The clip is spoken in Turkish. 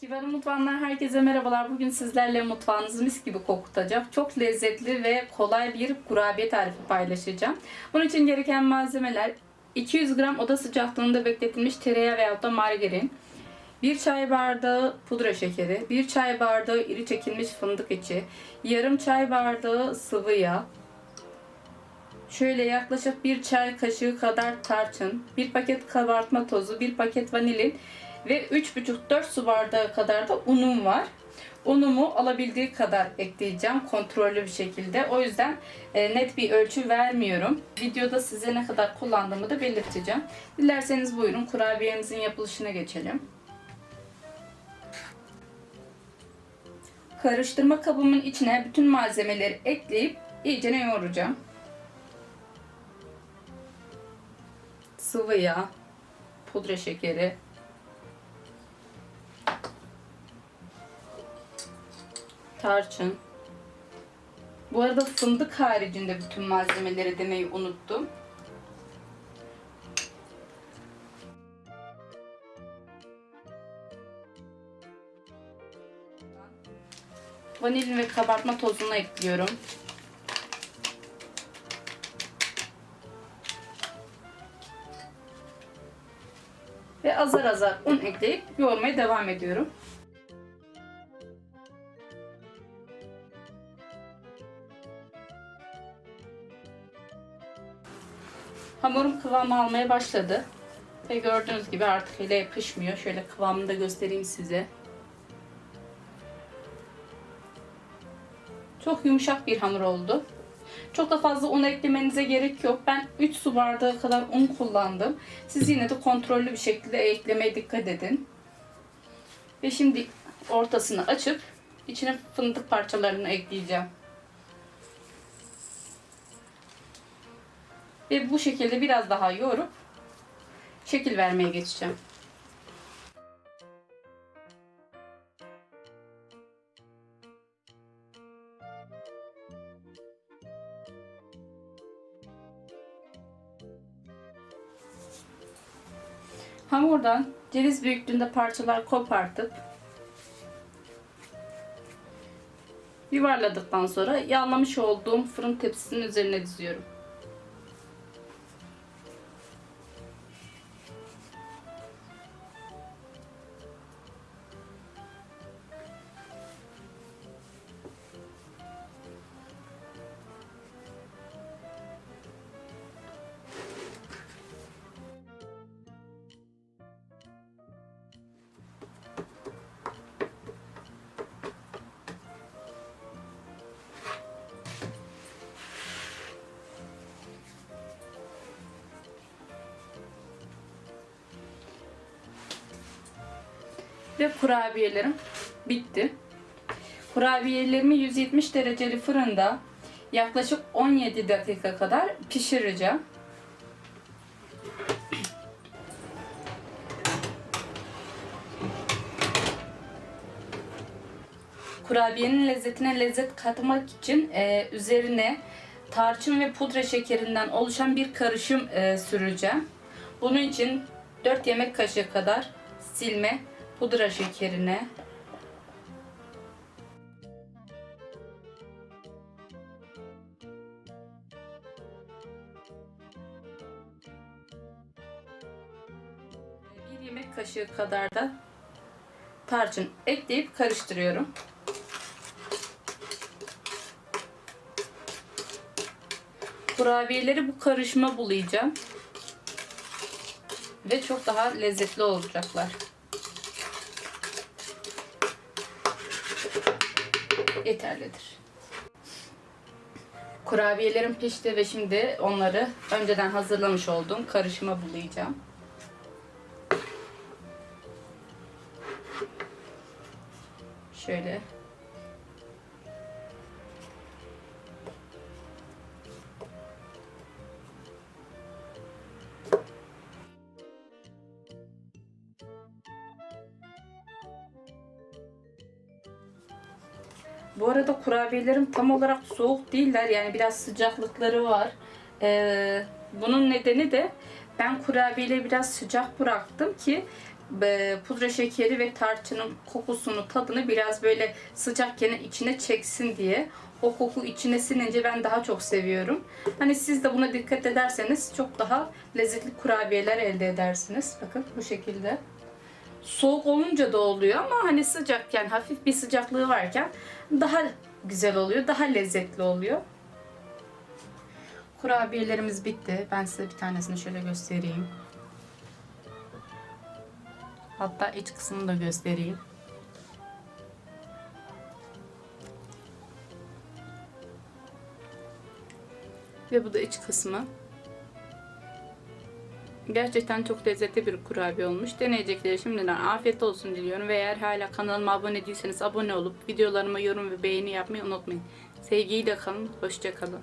Kibar'ın mutfağından herkese merhabalar. Bugün sizlerle mutfağınızı mis gibi kokutacak çok lezzetli ve kolay bir kurabiye tarifi paylaşacağım. Bunun için gereken malzemeler 200 gram oda sıcaklığında bekletilmiş tereyağı veya da margarin, 1 çay bardağı pudra şekeri, 1 çay bardağı iri çekilmiş fındık içi, yarım çay bardağı sıvı yağ, Şöyle yaklaşık bir çay kaşığı kadar tarçın, bir paket kabartma tozu, bir paket vanilin ve 3,5-4 su bardağı kadar da unum var. Unumu alabildiği kadar ekleyeceğim kontrollü bir şekilde. O yüzden e, net bir ölçü vermiyorum. Videoda size ne kadar kullandığımı da belirteceğim. Dilerseniz buyurun kurabiyemizin yapılışına geçelim. Karıştırma kabımın içine bütün malzemeleri ekleyip iyice yoğuracağım. sıvı yağ, pudra şekeri, tarçın. Bu arada fındık haricinde bütün malzemeleri demeyi unuttum. Vanilin ve kabartma tozunu ekliyorum. ve azar azar un ekleyip yoğurmaya devam ediyorum. Hamurum kıvam almaya başladı. Ve gördüğünüz gibi artık ele yapışmıyor. Şöyle kıvamını da göstereyim size. Çok yumuşak bir hamur oldu. Çok da fazla un eklemenize gerek yok. Ben 3 su bardağı kadar un kullandım. Siz yine de kontrollü bir şekilde eklemeye dikkat edin. Ve şimdi ortasını açıp içine fındık parçalarını ekleyeceğim. Ve bu şekilde biraz daha yoğurup şekil vermeye geçeceğim. Hamurdan ceviz büyüklüğünde parçalar kopartıp yuvarladıktan sonra yağlamış olduğum fırın tepsisinin üzerine diziyorum. Ve kurabiyelerim bitti. Kurabiyelerimi 170 dereceli fırında yaklaşık 17 dakika kadar pişireceğim. Kurabiyenin lezzetine lezzet katmak için e, üzerine tarçın ve pudra şekerinden oluşan bir karışım e, süreceğim. Bunun için 4 yemek kaşığı kadar silme pudra şekerine bir yemek kaşığı kadar da tarçın ekleyip karıştırıyorum. Kurabiyeleri bu karışıma bulayacağım. Ve çok daha lezzetli olacaklar. Yeterlidir. Kurabiyelerim pişti ve şimdi onları önceden hazırlamış olduğum karışıma bulayacağım. Şöyle Bu arada kurabiyelerim tam olarak soğuk değiller. Yani biraz sıcaklıkları var. Ee, bunun nedeni de ben kurabiyeleri biraz sıcak bıraktım ki e, pudra şekeri ve tarçının kokusunu, tadını biraz böyle sıcakken içine çeksin diye. O koku içine sinince ben daha çok seviyorum. Hani siz de buna dikkat ederseniz çok daha lezzetli kurabiyeler elde edersiniz. Bakın bu şekilde. Soğuk olunca da oluyor ama hani sıcakken hafif bir sıcaklığı varken daha güzel oluyor, daha lezzetli oluyor. Kurabiyelerimiz bitti. Ben size bir tanesini şöyle göstereyim. Hatta iç kısmını da göstereyim. Ve bu da iç kısmı. Gerçekten çok lezzetli bir kurabiye olmuş. Deneyecekleri şimdiden afiyet olsun diliyorum. Ve eğer hala kanalıma abone değilseniz abone olup videolarıma yorum ve beğeni yapmayı unutmayın. Sevgiyle kalın, hoşça kalın.